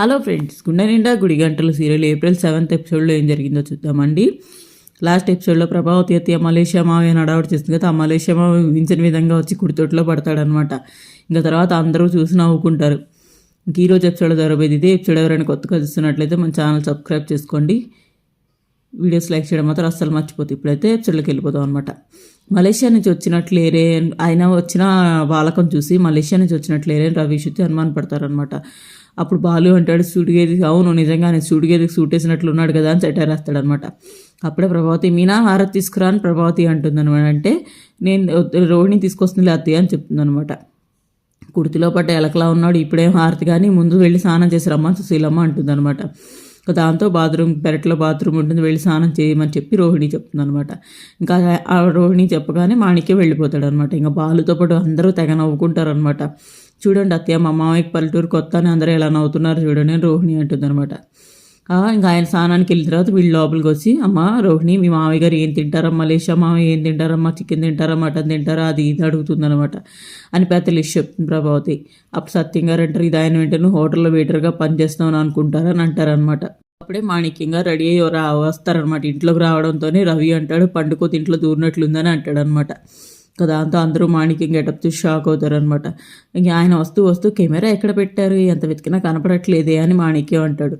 Hello friends గుండె నిండా గుడి గంటలు సీరియల్ ఏప్రిల్ సెవెంత్ ఎపిసోడ్లో ఏం జరిగిందో చూద్దామండి. లాస్ట్ ఎపిసోడ్లో ప్రభావతి అత్తయ్య మలేషియా మావయ్య నడవడి చేస్తుంది కదా ఆ మలేషియా మావయ్య ఊహించిన విధంగా వచ్చి కుడితోటిలో పడతాడనమాట ఇంకా తర్వాత అందరూ చూసి నవ్వుకుంటారు. ఇంక ఈరోజు ఎపిసోడ్ జరగబోయేది ఇదే. ఎపిసోడ్ ఎవరైనా కొత్తగా చూస్తున్నట్లయితే మన ఛానల్ సబ్స్క్రైబ్ చేసుకోండి. వీడియోస్ లైక్ చేయడం మాత్రం అస్సలు మర్చిపోతుంది ఇప్పుడైతే ఎపిసోడ్లోకి వెళ్ళిపోతాం అనమాట మలేషియా నుంచి వచ్చినట్లేరే ఆయన వచ్చిన బాలకం చూసి మలేషియా నుంచి వచ్చినట్లేరే రవి శుద్ధి అనుమానపడతారనమాట అప్పుడు బాలు అంటాడు సూటిగేది అవును నిజంగానే సూటిగేదికి సూట్ వేసినట్లు ఉన్నాడు కదా అని సెటర్ వేస్తాడనమాట అప్పుడే ప్రభావతి మీనా హారతి తీసుకురా అని ప్రభావతి అంటుంది అనమాట అంటే నేను రోహిణి తీసుకొస్తుంది అత్తయ్య అని చెప్తుంది అనమాట కుర్తిలో పట్ట ఎలకలా ఉన్నాడు ఇప్పుడేం హారతి కానీ ముందు వెళ్ళి స్నానం చేసి రమ్మని సుశీలమ్మ అంటుంది అనమాట దాంతో బాత్రూమ్ పెరట్లో బాత్రూమ్ ఉంటుంది వెళ్ళి స్నానం చేయమని చెప్పి రోహిణి చెప్తుంది అనమాట ఇంకా ఆ రోహిణి చెప్పగానే మాణిక్య వెళ్ళిపోతాడు అనమాట ఇంకా బాలుతో పాటు అందరూ తెగ నవ్వుకుంటారు అనమాట చూడండి అత్తయ్య మా మామయ్యకి పల్లెటూరు కొత్త అని అందరూ ఎలా నవ్వుతున్నారు చూడండి అని రోహిణి అంటుందనమాట ఇంకా ఆయన స్నానానికి వెళ్ళిన తర్వాత వీళ్ళు లోపలికి వచ్చి అమ్మ రోహిణి మీ మామయ్య గారు ఏం తింటారమ్మా లేషా మామయ్య ఏం తింటారమ్మా చికెన్ తింటారా మటన్ తింటారా అది ఇది అడుగుతుందనమాట అని పెద్ద లిస్ట్ చెప్తుంది ప్రభావతి. అప్పుడు సత్యం గారు అంటారు ఇది ఆయన వెంటనే హోటల్లో వెయిటర్గా పనిచేస్తామని అనుకుంటారని అంటారనమాట అప్పుడే మాణిక్యంగా రెడీ అయ్యి రా వస్తారనమాట ఇంట్లోకి రావడంతోనే రవి అంటాడు పండుకోతి ఇంట్లో దూరినట్లుందని అంటాడనమాట దాంతో అందరూ మాణిక్యం గెటప్ చూసి షాక్ అవుతారు అనమాట ఇంక ఆయన వస్తూ వస్తూ కెమెరా ఎక్కడ పెట్టారు? ఎంత వెతికినా కనపడట్లేదే అని మాణిక్యం అంటాడు.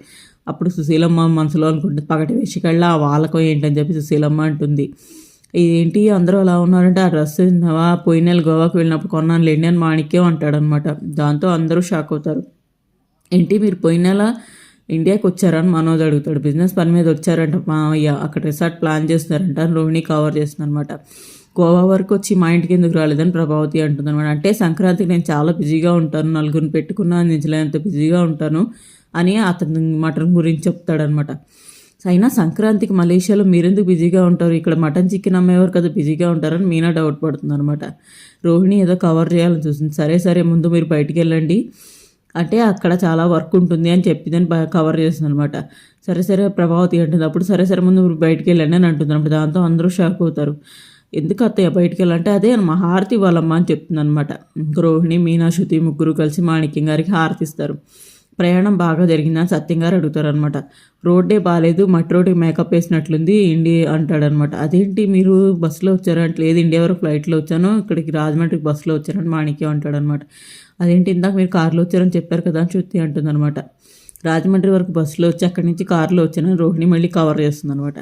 అప్పుడు సుశీలమ్మ మనసులో అనుకుంటుంది పగటి వేషికళ్ళ ఆ వాళ్ళకం ఏంటని చెప్పి సుశీలమ్మ అంటుంది. ఏంటి అందరూ అలా ఉన్నారంటే ఆ డ్రెస్ పోయిన నెల గోవాకి వెళ్ళినప్పుడు కొన్నాను లేండి అని మాణిక్యం అంటాడనమాట దాంతో అందరూ షాక్ అవుతారు. ఏంటి? మీరు పోయిన నెల ఇండియాకి వచ్చారని మనోజ్ అడుగుతాడు. బిజినెస్ పని మీద వచ్చారంట మావయ్య. అక్కడ రిసార్ట్ ప్లాన్ చేస్తున్నారంట రోహిణి కవర్ చేస్తుందనమాట గోవా వరకు వచ్చి మా ఇంటికి ఎందుకు రాలేదని ప్రభావతి అంటుంది అనమాట. అంటే సంక్రాంతికి నేను చాలా బిజీగా ఉంటాను నలుగురిని పెట్టుకున్నా అందించలేనంత బిజీగా ఉంటాను అని అతను మటన్ గురించి చెప్తాడనమాట. అయినా సంక్రాంతికి మలేషియాలో మీరెందుకు బిజీగా ఉంటారు? ఇక్కడ మటన్ చికెన్ అమ్మేవారు కదా బిజీగా ఉంటారని మీనా డౌట్ పడుతుంది అనమాట రోహిణి ఏదో కవర్ చేయాలని చూస్తుంది. సరే సరే ముందు మీరు బయటికి వెళ్ళండి. అంటే అక్కడ చాలా వర్క్ ఉంటుంది అని చెప్పిందని కవర్ చేస్తుంది అనమాట సరే సరే ప్రభావతి అంటుంది. అప్పుడు సరే సరే ముందు మీరు బయటికి వెళ్ళండి అని అంటుంది అనమాట దాంతో అందరూ షాక్ అవుతారు. ఎందుకు అత్తయ్య బయటికి వెళ్ళాలంటే అదే మా హారతి వాళ్ళమ్మ అని చెప్తుంది అనమాట రోహిణి మీనా శృతి ముగ్గురు కలిసి మాణిక్యం గారికి హారతి ఇస్తారు. ప్రయాణం బాగా జరిగిందని సత్యం గారు అడుగుతారనమాట రోడ్డే బాగాలేదు మట్టి రోడ్డుకి మేకప్ వేసినట్లుంది ఇండియా అంటాడనమాట అదేంటి మీరు బస్సులో వచ్చారంటే లేదు ఇండియా వరకు ఫ్లైట్లో వచ్చాను ఇక్కడికి రాజమండ్రికి బస్సులో వచ్చారని మాణిక్యం అంటాడనమాట అదేంటి ఇందాక మీరు కారులో వచ్చారని చెప్పారు కదా అని శృతి అంటుందనమాట రాజమండ్రి వరకు బస్సులో వచ్చి అక్కడి నుంచి కారులో వచ్చాను. రోహిణి మళ్ళీ కవర్ చేస్తుంది అనమాట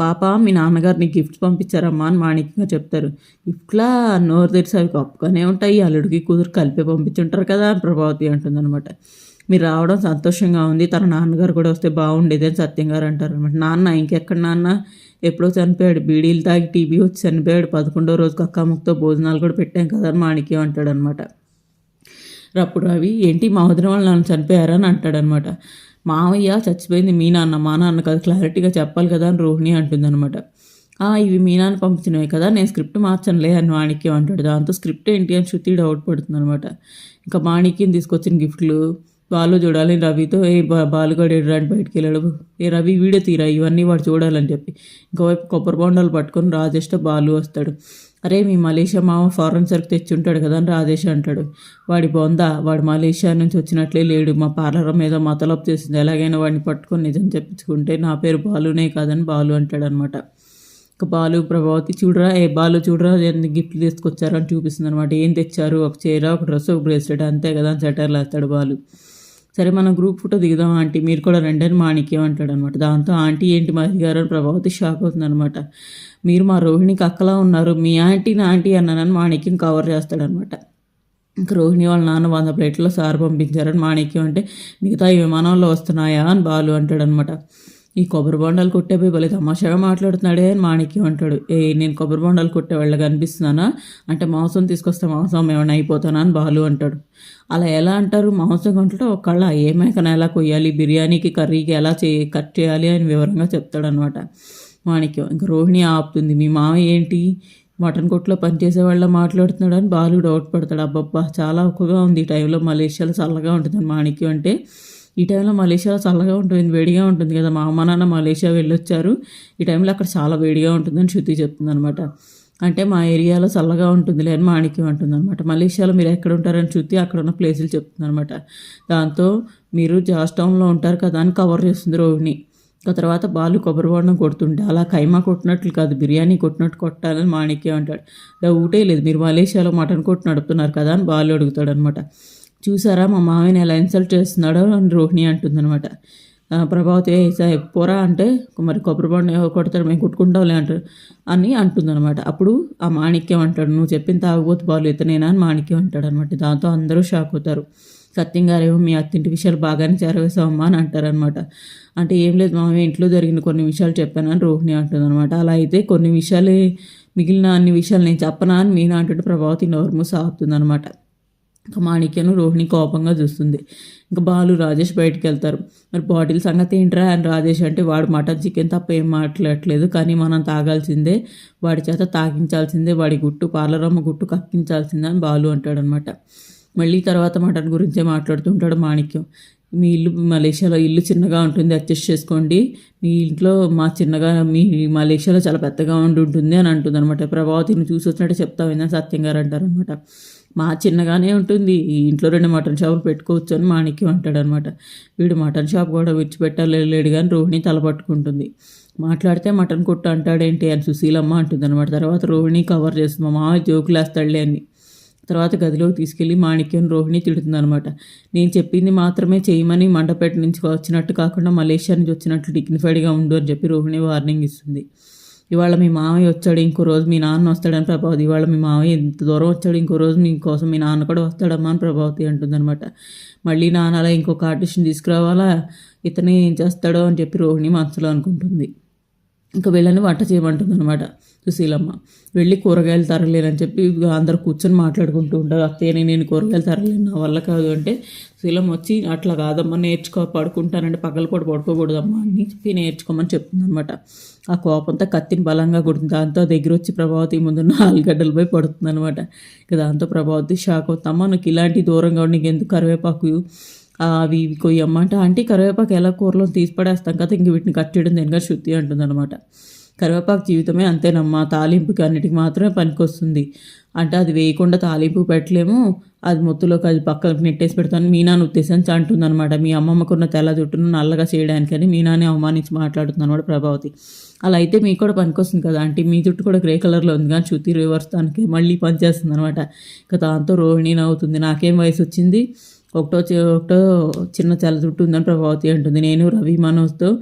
పాప మీ నాన్నగారు నీకు గిఫ్ట్ పంపించారమ్మా అని మాణిక్యంగా చెప్తారు. గిఫ్ట్లా నోరు తెరిసి అవి కప్పుగానే ఉంటాయి. అల్లుడికి కుదురు కలిపి పంపించుంటారు కదా ప్రభావతి అంటుందన్నమాట. మీరు రావడం సంతోషంగా ఉంది. తన నాన్నగారు కూడా వస్తే బాగుండేది అని సత్యం గారు అంటారు అనమాట నాన్న ఇంకెక్కడ నాన్న? ఎప్పుడో చనిపోయాడు. బీడీలు తాగి టీబీ వచ్చి చనిపోయాడు. పదకొండో రోజుకి అక్కముక్తో భోజనాలు కూడా పెట్టాం కదా అని మాణిక్యం అంటాడు అనమాట అప్పుడు రవి ఏంటి మా వదిన వాళ్ళు నన్ను చనిపోయారని అంటాడనమాట. మావయ్య చచ్చిపోయింది మీ నాన్న. మా నాన్న కదా క్లారిటీగా చెప్పాలి కదా అని రోహిణి అంటుందన్నమాట ఇవి మీ నాన్న పంపించినవి కదా నేను స్క్రిప్ట్ మార్చనులే అని మాణిక్యం అంటాడు. దాంతో స్క్రిప్ట్ ఏంటి? అని శృతి డౌట్ పడుతుంది అనమాట ఇంకా మాణిక్యం తీసుకొచ్చిన గిఫ్ట్లు బాలు చూడాలి రవితో ఏ బాలుగాడు ఎడరాని బయటికి వెళ్ళాడు. ఏ రవి వీడియో తీరా? ఇవన్నీ వాడు చూడాలని చెప్పి. ఇంకోవైపు కొబ్బరి బొండాలు పట్టుకొని రాజేష్ట బాలు వస్తాడు. అరే మీ మలేషియా మామ ఫారెన్ సరుకు తెచ్చుంటాడు కదా అని రాజేష్ అంటాడు. వాడి బొందా వాడు మలేషియా నుంచి వచ్చినట్లే లేడు. మా పార్లర్ మీద మతలప్ చేసింది. ఎలాగైనా వాడిని పట్టుకొని నిజం చెప్పించుకుంటే నా పేరు బాలునే కాదని బాలు అంటాడు అనమాట బాలు ప్రభావతి చూడరా ఏ బాలు చూడరా ఎన్ని గిఫ్ట్లు తీసుకొచ్చారని చూపిస్తుంది అనమాట ఏం తెచ్చారు? ఒక చీర ఒక డ్రెస్ ఒక బ్రేస్లెట్ అంతే కదా అని సెటర్లు వేస్తాడు బాలు. సరే మనం గ్రూప్ ఫోటో దిగుదాం ఆంటీ. మీరు కూడా రెండని మాణిక్యం అంటాడు అనమాట దాంతో ఆంటీ ఏంటి మాది గారు అని ప్రభావతి షాక్ అవుతుంది అనమాట మీరు మా రోహిణికి అక్కలా ఉన్నారు మీ ఆంటీని ఆంటీ అన్నానని మాణిక్యం కవర్ చేస్తాడనమాట. ఇంకా రోహిణి వాళ్ళ నాన్న వంద ప్లేట్లో సార్ పంపించారని మాణిక్యం అంటే మిగతా విమానంలో వస్తున్నాయా అని బాలు అంటాడనమాట. ఈ కొబ్బరి బొండాలు కొట్టేపోయి భలే తమాషాగా మాట్లాడుతున్నాడే అని మాణిక్యం అంటాడు. ఏ నేను కొబ్బరి బొండాలు కొట్టే వాళ్ళగా అనిపిస్తున్నానా? అంటే మాంసం తీసుకొస్తే మాంసం ఏమైనా అయిపోతానా అని బాలు అంటాడు. అలా ఎలా అంటారు? మాంసం కొంటే ఒకళ్ళ ఏ మేకన ఎలా కొయ్యాలి? బిర్యానీకి కర్రీకి ఎలా చే కట్ చేయాలి అని వివరంగా చెప్తాడనమాట మాణిక్యం. ఇంకా రోహిణి ఆపుతుంది. మీ మామ ఏంటి? మటన్ కొట్లో పనిచేసే వాళ్ళ మాట్లాడుతున్నాడు? అని బాలు డౌట్ పడతాడు. అబ్బబ్బా చాలా ఒక్కగా ఉంది ఈ టైంలో మలేషియాలో చల్లగా ఉంటుందని మాణిక్యం అంటే ఈ టైంలో మలేషియాలో చల్లగా ఉంటుంది వేడిగా ఉంటుంది కదా. మా అమ్మ నాన్న మలేషియా వెళ్ళొచ్చారు. ఈ టైంలో అక్కడ చాలా వేడిగా ఉంటుందని శృతి చెప్తుంది అనమాట అంటే మా ఏరియాలో చల్లగా ఉంటుంది అని మాణిక్యం అంటుంది అనమాట మలేషియాలో మీరు ఎక్కడ ఉంటారని చూసి అక్కడ ఉన్న ప్లేసులు చెప్తుంది అనమాట దాంతో మీరు జాస్ టౌన్లో ఉంటారు కదా అని కవర్ చేస్తుంది రోహిణి. ఆ తర్వాత బాలు కొబ్బరి బొండం కొడుతుంటే అలా కైమా కొట్టినట్లు కాదు బిర్యానీ కొట్టినట్టు కొట్టాలని మాణిక్యం అంటాడు. ఊటే లేదు మీరు మలేషియాలో మటన్ కొట్టి నడుపుతున్నారు కదా అని బాలు అడుగుతాడు అనమాట చూసారా? మా మామయ్యని ఎలా ఇన్సల్ట్ చేస్తున్నాడో అని రోహిణి అంటుందన్నమాట. ప్రభావతి పోరా అంటే మరి కొబ్బరి బండ కొడతాడు మేము కుట్టుకుంటావులే అంటారు అని అంటుందన్నమాట. అప్పుడు ఆ మాణిక్యం అంటాడు నువ్వు చెప్పిన తాగుబోతు బాలు ఇతనేనా? అని మాణిక్యం అంటాడు అనమాట దాంతో అందరూ షాక్ అవుతారు. సత్యం గారేమో మీ అత్తింటి విషయాలు బాగానే చేరవేసావమ్మా అని అంటారనమాట అంటే ఏం లేదు మామయ్య ఇంట్లో జరిగిన కొన్ని విషయాలు చెప్పానని రోహిణి అంటుందన్నమాట. అలా అయితే కొన్ని విషయాలు మిగిలిన అన్ని విషయాలు నేను చెప్పనా? అని మీనా అంటుంటే ప్రభావతి నోర్ము సాగుతుందనమాట ఇంకా మాణిక్యను రోహిణి కోపంగా చూస్తుంది. ఇంకా బాలు రాజేష్ బయటికి వెళ్తారు. మరి బాటిల్ సంగతి ఏంట్రా? అని రాజేష్ అంటే వాడు మటన్ చికెన్ తప్ప ఏం మాట్లాడట్లేదు. కానీ మనం తాగాల్సిందే. వాడి చేత తాగించాల్సిందే. వాడి గుట్టు పార్లరమ్మ గుట్టు కక్కించాల్సిందే అని బాలు అంటాడనమాట. మళ్ళీ తర్వాత మటన్ గురించే మాట్లాడుతుంటాడు మాణిక్యం. మీ ఇల్లు మలేషియాలో ఇల్లు చిన్నగా ఉంటుంది. అడ్జస్ట్ చేసుకోండి. మీ ఇంట్లో మా చిన్నగా మీ మలేషియాలో చాలా పెద్దగా ఉండి ఉంటుంది అని అంటుంది అనమాట ప్రభావతిని చూసి వచ్చినట్టు చెప్తా విందని సత్యం గారు అంటారనమాట. మా చిన్నగానే ఉంటుంది. ఈ ఇంట్లో రెండు మటన్ షాపులు పెట్టుకోవచ్చు అని మాణిక్యం అంటాడనమాట. వీడు మటన్ షాప్ కూడా విడిచిపెట్టాలి లేడు కానీ రోహిణి తలపట్టుకుంటుంది మాట్లాడితే మటన్ కొట్టు అంటాడేంటి అని సుశీలమ్మ అంటుంది అనమాట తర్వాత రోహిణి కవర్ చేస్తుంది. మా మామ జోకులు వేస్తాడులే అని. తర్వాత గదిలోకి తీసుకెళ్ళి మాణిక్యం రోహిణి తిడుతుంది అనమాట నేను చెప్పింది మాత్రమే చేయమని మండపేట నుంచి వచ్చినట్టు కాకుండా మలేషియా నుంచి వచ్చినట్లు డిగ్నిఫైడ్గా ఉండు అని చెప్పి రోహిణి వార్నింగ్ ఇస్తుంది. ఇవాళ మీ మామయ్య వచ్చాడు ఇంకో రోజు మీ నాన్న వస్తాడని ప్రభావతి. ఇవాళ మీ మామయ్య ఎంత దూరం వచ్చాడు ఇంకో రోజు మీకోసం మీ నాన్న కూడా వస్తాడమ్మా అని ప్రభావతి అంటుందన్నమాట. మళ్ళీ నాన్న అలా ఇంకొక ఆర్టిస్ట్ని తీసుకురావాలా? ఇతనే ఏం చేస్తాడో అని చెప్పి రోహిణి మనసులో అనుకుంటుంది. ఇంకా వీళ్ళని వంట చేయమంటుంది అనమాట సుశీలమ్మ. వెళ్ళి కూరగాయలు తరలేనని చెప్పి అందరు కూర్చొని మాట్లాడుకుంటూ ఉంటారు. అత్తయ్యని నేను కూరగాయలు తరలేను. నా వల్ల కాదు అంటే సుశీలమ్మ వచ్చి అట్లా కాదమ్మా నేర్చుకో పడుకుంటానంటే పగల పడుకోకూడదమ్మా అని చెప్పి నేర్చుకోమని చెప్తుందనమాట ఆ కోపంతో కత్తిని బలంగా కొడుతుంది. దాంతో దగ్గర వచ్చి ప్రభావతి ముందు నాలుగడ్డలు పోయి పడుతుంది అనమాట ఇక దాంతో ప్రభావతి షాక్ అవుతామ్మా నాకు ఇలాంటి దూరంగా నీకు ఎందుకు కరివేపాకు అవి ఇవి కొయ్యమ్మ అంటే ఆంటీ కరివేపాకు ఎలా కూరలో తీసి పడేస్తాం కదా ఇంక వీటిని కట్టేయడం దేనిగా శుద్ధి అంటుందన్నమాట. కరివేపాకు జీవితమే అంతేనమ్మా. తాలింపుకి అన్నిటికి మాత్రమే పనికొస్తుంది. అంటే అది వేయకుండా తాలింపు పెట్టలేము. అది మొత్తులోకి అది పక్కకు నెట్టేసి పెడతాను మీనాను ఉద్దేశించి అంటుందన్నమాట మీ అమ్మమ్మకున్న తెల్ల జుట్టును నల్లగా చేయడానికని మీనాని అవమానించి మాట్లాడుతుంది అనమాట ప్రభావతి. అలా అయితే మీకు కూడా పనికొస్తుంది కదా. అంటే మీ జుట్టు కూడా గ్రే కలర్లో ఉంది కానీ శృతి రివర్స్ దానికి మళ్ళీ పనిచేస్తుంది అనమాట ఇక దాంతో రోహిణి నవ్వుతుంది. నాకేం వయసు వచ్చింది? ఒకటో ఒకటో చిన్న చల్ల జుట్టు ఉందని ప్రభావతి అంటుంది. నేను రవి మనోజ్తో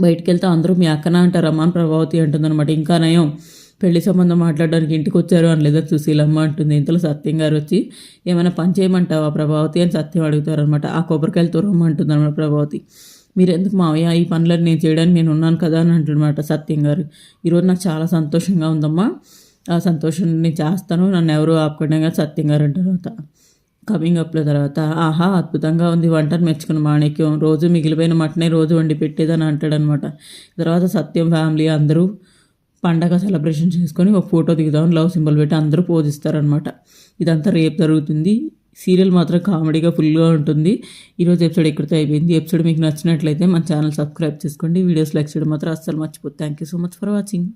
బయటికి వెళ్తే అందరూ మీ అక్కన అంటారు అమ్మ అని ప్రభావతి అంటుందన్నమాట. ఇంకా నయం పెళ్ళి సంబంధం మాట్లాడడానికి ఇంటికి వచ్చారు అని లేదా సుశీలమ్మ అంటుంది. ఇంతలో సత్యం గారు వచ్చి ఏమైనా పని చేయమంటావా ప్రభావతి? అని సత్యం అడుగుతారనమాట ఆ కొబ్బరికాయలు తురమ్మంటుంది అనమాట ప్రభావతి. మీరెందుకు మావయ్య? ఈ పనులను నేను చేయడానికి నేను ఉన్నాను కదా అని అంటున్నమాట సత్యం గారు. ఈరోజు నాకు చాలా సంతోషంగా ఉందమ్మా. ఆ సంతోషం నేను చేస్తాను. నన్ను ఎవరు కానీ సత్యం గారు అంటారు కమింగ్ అప్ల తర్వాత ఆహా అద్భుతంగా ఉంది వంటను మెచ్చుకున్న మాణిక్యం. రోజు మిగిలిపోయిన మటనే రోజు వండి పెట్టేదని అంటాడనమాట. తర్వాత సత్యం ఫ్యామిలీ అందరూ పండగ సెలబ్రేషన్ చేసుకొని ఒక ఫోటో దిగుదాం లవ్ సింబల్ పెట్టి అందరూ పోజిస్తారనమాట. ఇదంతా రేపు జరుగుతుంది. సీరియల్ మాత్రం కామెడీగా ఫుల్గా ఉంటుంది. ఈరోజు ఎపిసోడ్ ఇక్కడితో అయిపోయింది. ఎపిసోడ్ మీకు నచ్చినట్లయితే మన ఛానల్ సబ్స్క్రైబ్ చేసుకోండి. వీడియోస్ లైక్ చేయడం మాత్రం అస్సలు మర్చిపోతుంది thank you so much for watching